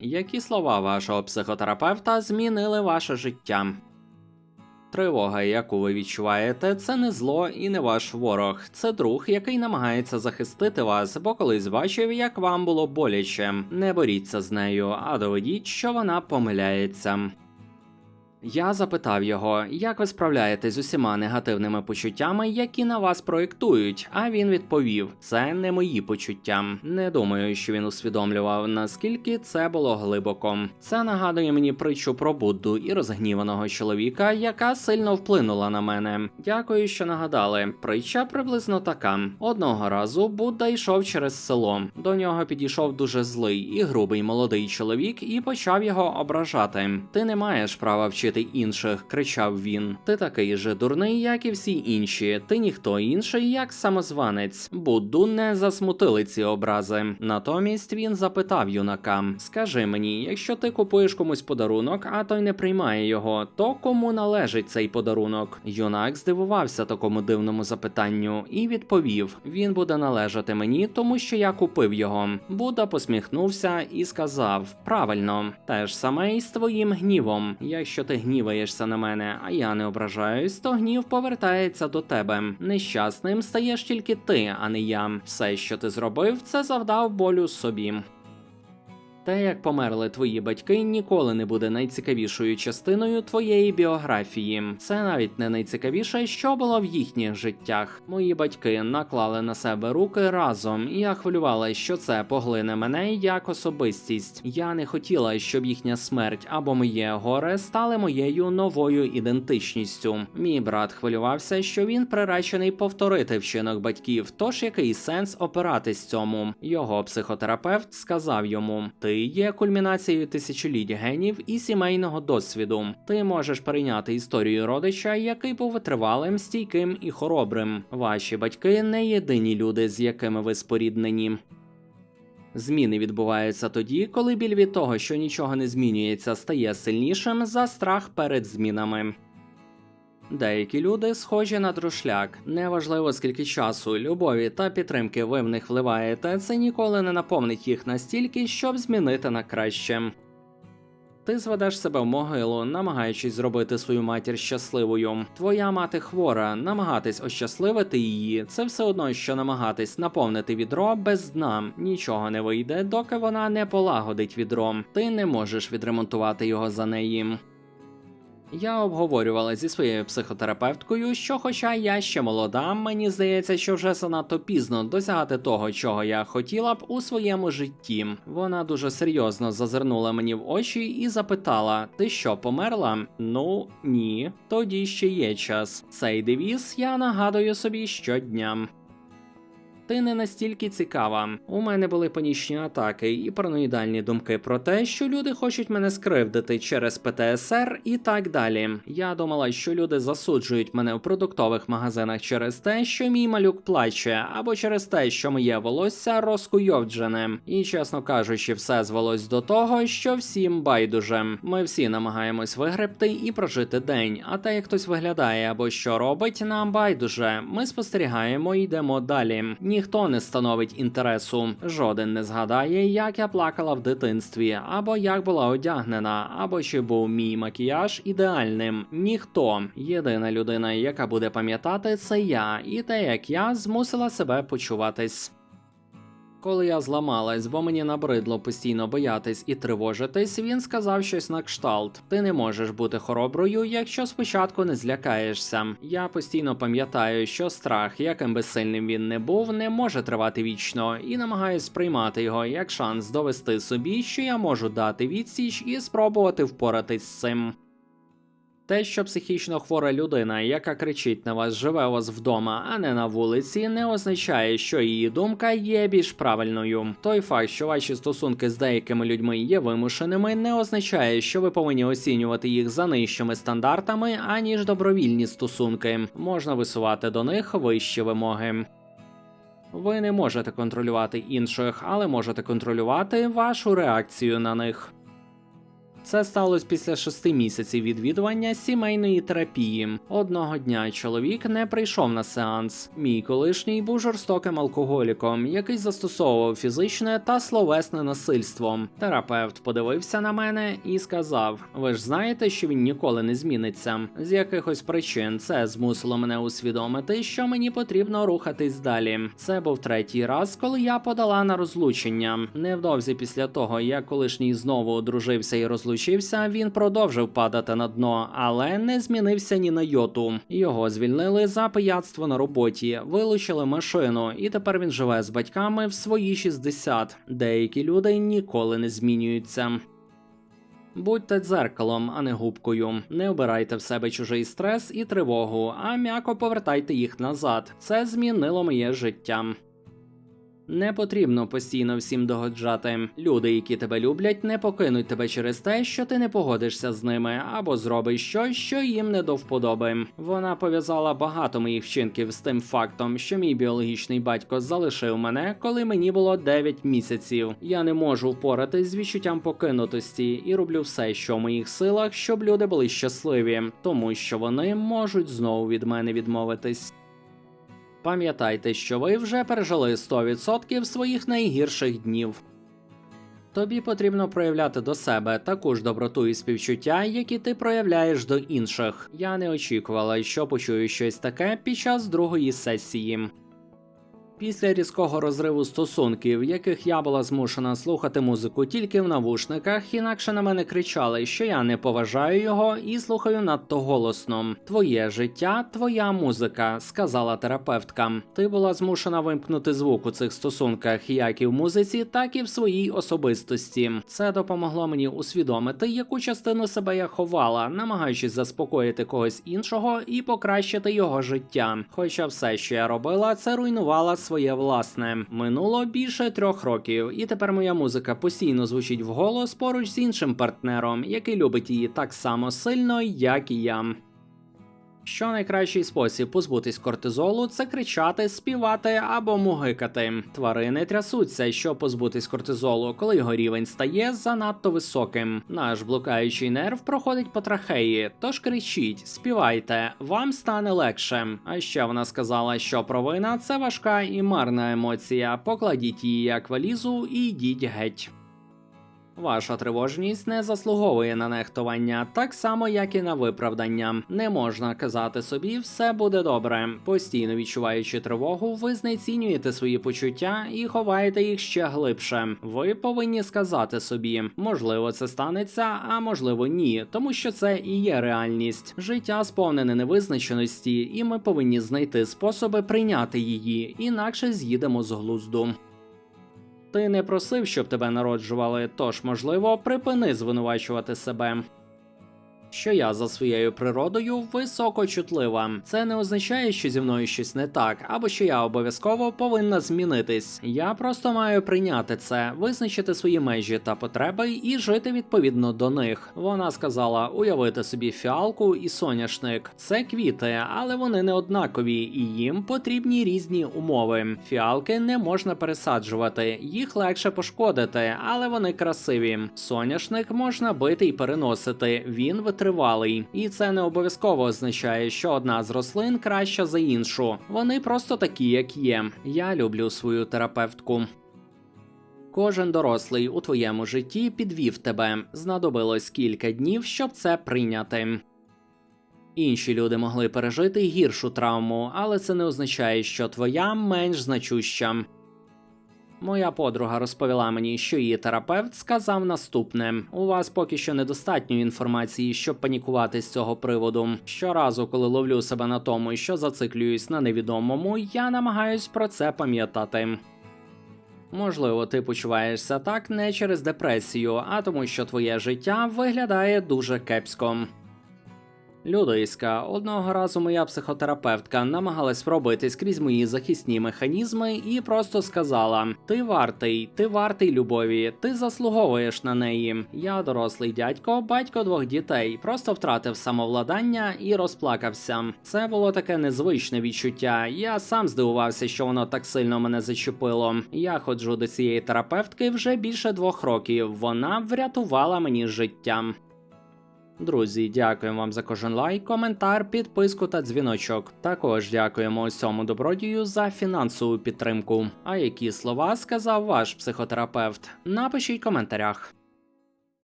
Які слова вашого психотерапевта змінили ваше життя? Тривога, яку ви відчуваєте, це не зло і не ваш ворог. Це друг, який намагається захистити вас, бо колись бачив, як вам було боляче. Не боріться з нею, а доведіть, що вона помиляється. Я запитав його, як ви справляєтесь з усіма негативними почуттями, які на вас проєктують. А він відповів: це не мої почуття. Не думаю, що він усвідомлював, наскільки це було глибоко. Це нагадує мені притчу про Будду і розгніваного чоловіка, яка сильно вплинула на мене. Дякую, що нагадали. Притча приблизно така: одного разу Будда йшов через село. До нього підійшов дуже злий і грубий молодий чоловік і почав його ображати. Ти не маєш права вчити інших, кричав він. Ти такий же дурний, як і всі інші. Ти ніхто інший, як самозванець. Будду не засмутили ці образи. Натомість він запитав юнака: Скажи мені, якщо ти купуєш комусь подарунок, а той не приймає його, то кому належить цей подарунок? Юнак здивувався такому дивному запитанню і відповів: Він буде належати мені, тому що я купив його. Будда посміхнувся і сказав: Правильно, те ж саме і з твоїм гнівом. Якщо ти гніваєшся на мене, а я не ображаюсь, то гнів повертається до тебе. Нещасним стаєш тільки ти, а не я. Все, що ти зробив, це завдав болю собі. Те, як померли твої батьки, ніколи не буде найцікавішою частиною твоєї біографії. Це навіть не найцікавіше, що було в їхніх життях. Мої батьки наклали на себе руки разом, і я хвилювалася, що це поглине мене як особистість. Я не хотіла, щоб їхня смерть або моє горе стали моєю новою ідентичністю. Мій брат хвилювався, що він приречений повторити вчинок батьків. Тож який сенс опиратись цьому? Його психотерапевт сказав йому: Ти є кульмінацією тисячоліть генів і сімейного досвіду. Ти можеш прийняти історію родича, який був витривалим, стійким і хоробрим. Ваші батьки не єдині люди, з якими ви споріднені. Зміни відбуваються тоді, коли біль від того, що нічого не змінюється, стає сильнішим за страх перед змінами. Деякі люди схожі на друшляк. Неважливо скільки часу, любові та підтримки ви в них вливаєте, це ніколи не наповнить їх настільки, щоб змінити на краще. Ти зведеш себе в могилу, намагаючись зробити свою матір щасливою. Твоя мати хвора, намагатись ощасливити її. Це все одно, що намагатись наповнити відро без дна. Нічого не вийде, доки вона не полагодить відро. Ти не можеш відремонтувати його за неї. Я обговорювала зі своєю психотерапевткою, що, хоча я ще молода, мені здається, що вже занадто пізно досягати того, чого я хотіла б у своєму житті. Вона дуже серйозно зазирнула мені в очі і запитала: Ти що, померла? Ну ні, тоді ще є час. Цей девіз я нагадую собі щодня. Ти не настільки цікава. У мене були панічні атаки і параноїдальні думки про те, що люди хочуть мене скривдити через ПТСР і так далі. Я думала, що люди засуджують мене в продуктових магазинах через те, що мій малюк плаче, або через те, що моє волосся розкуйовджене. І чесно кажучи, все звелось до того, що всім байдуже. Ми всі намагаємось вигребти і прожити день. А те, як хтось виглядає або що робить, нам байдуже. Ми спостерігаємо і йдемо далі. Ніхто не становить інтересу. Жоден не згадає, як я плакала в дитинстві, або як була одягнена, або чи був мій макіяж ідеальним. Ніхто. Єдина людина, яка буде пам'ятати, це я, і те, як я змусила себе почуватись. Коли я зламалась, бо мені набридло постійно боятись і тривожитись, він сказав щось на кшталт: ти не можеш бути хороброю, якщо спочатку не злякаєшся. Я постійно пам'ятаю, що страх, яким би сильним він не був, не може тривати вічно, і намагаюсь сприймати його як шанс довести собі, що я можу дати відсіч і спробувати впоратись з цим. Те, що психічно хвора людина, яка кричить на вас, живе у вас вдома, а не на вулиці, не означає, що її думка є більш правильною. Той факт, що ваші стосунки з деякими людьми є вимушеними, не означає, що ви повинні оцінювати їх за нижчими стандартами, аніж добровільні стосунки. Можна висувати до них вищі вимоги. Ви не можете контролювати інших, але можете контролювати вашу реакцію на них. Це сталося після шести місяців відвідування сімейної терапії. Одного дня чоловік не прийшов на сеанс. Мій колишній був жорстоким алкоголіком, який застосовував фізичне та словесне насильство. Терапевт подивився на мене і сказав: Ви ж знаєте, що він ніколи не зміниться. З якихось причин це змусило мене усвідомити, що мені потрібно рухатись далі. Це був третій раз, коли я подала на розлучення. Невдовзі після того, як колишній знову одружився і розлучився, він продовжив падати на дно, але не змінився ні на йоту. Його звільнили за пияцтво на роботі, вилучили машину, і тепер він живе з батьками в свої 60. Деякі люди ніколи не змінюються. Будьте дзеркалом, а не губкою. Не обирайте в себе чужий стрес і тривогу, а м'яко повертайте їх назад. Це змінило моє життя. Не потрібно постійно всім догоджати. Люди, які тебе люблять, не покинуть тебе через те, що ти не погодишся з ними, або зробиш щось, що їм не до вподоби. Вона пов'язала багато моїх вчинків з тим фактом, що мій біологічний батько залишив мене, коли мені було 9 місяців. Я не можу впоратись з відчуттям покинутості і роблю все, що в моїх силах, щоб люди були щасливі, тому що вони можуть знову від мене відмовитись. Пам'ятайте, що ви вже пережили 100% своїх найгірших днів. Тобі потрібно проявляти до себе таку ж доброту і співчуття, які ти проявляєш до інших. Я не очікувала, що почую щось таке під час другої сесії. Після різкого розриву стосунків, в яких я була змушена слухати музику тільки в навушниках, інакше на мене кричали, що я не поважаю його і слухаю надто голосно. Твоє життя, твоя музика, сказала терапевтка. Ти була змушена вимкнути звук у цих стосунках, як і в музиці, так і в своїй особистості. Це допомогло мені усвідомити, яку частину себе я ховала, намагаючись заспокоїти когось іншого і покращити його життя. Хоча все, що я робила, це руйнувала своє власне. Минуло більше трьох років, і тепер моя музика постійно звучить вголос поруч з іншим партнером, який любить її так само сильно, як і я. Що найкращий спосіб позбутись кортизолу це кричати, співати або мугикати. Тварини трясуться, щоб позбутись кортизолу, коли його рівень стає занадто високим. Наш блукаючий нерв проходить по трахеї, тож кричіть, співайте, вам стане легше. А ще вона сказала, що провина це важка і марна емоція. Покладіть її як валізу і йдіть геть. Ваша тривожність не заслуговує на нехтування, так само як і на виправдання. Не можна казати собі все буде добре. Постійно відчуваючи тривогу, ви знецінюєте свої почуття і ховаєте їх ще глибше. Ви повинні сказати собі, можливо, це станеться, а можливо, ні, тому що це і є реальність. Життя сповнене невизначеності, і ми повинні знайти способи прийняти її, інакше з'їдемо з глузду. Ти не просив, щоб тебе народжували, тож, можливо, припини звинувачувати себе. Що я за своєю природою високочутлива. Це не означає, що зі мною щось не так, або що я обов'язково повинна змінитись. Я просто маю прийняти це, визначити свої межі та потреби і жити відповідно до них. Вона сказала: уявити собі фіалку і соняшник. Це квіти, але вони не однакові, і їм потрібні різні умови. Фіалки не можна пересаджувати, їх легше пошкодити, але вони красиві. Соняшник можна бити і переносити. Він витривалий, і це не обов'язково означає, що одна з рослин краща за іншу. Вони просто такі, як є. Я люблю свою терапевтку. Кожен дорослий у твоєму житті підвів тебе. Знадобилось кілька днів, щоб це прийняти. Інші люди могли пережити гіршу травму, але це не означає, що твоя менш значуща. Моя подруга розповіла мені, що її терапевт сказав наступне: у вас поки що недостатньо інформації, щоб панікувати з цього приводу. Щоразу, коли ловлю себе на тому, що зациклююсь на невідомому, я намагаюсь про це пам'ятати. Можливо, ти почуваєшся так не через депресію, а тому, що твоє життя виглядає дуже кепсько. Людиська, одного разу моя психотерапевтка намагалась пробитись крізь мої захисні механізми і просто сказала: Ти вартий, ти вартий любові, ти заслуговуєш на неї. Я дорослий дядько, батько двох дітей, просто втратив самовладання і розплакався. Це було таке незвичне відчуття. Я сам здивувався, що воно так сильно мене зачепило. Я ходжу до цієї терапевтки вже більше двох років. Вона врятувала мені життя. Друзі, дякуємо вам за кожен лайк, коментар, підписку та дзвіночок. Також дякуємо усьому добродію за фінансову підтримку. А які слова сказав ваш психотерапевт? Напишіть в коментарях.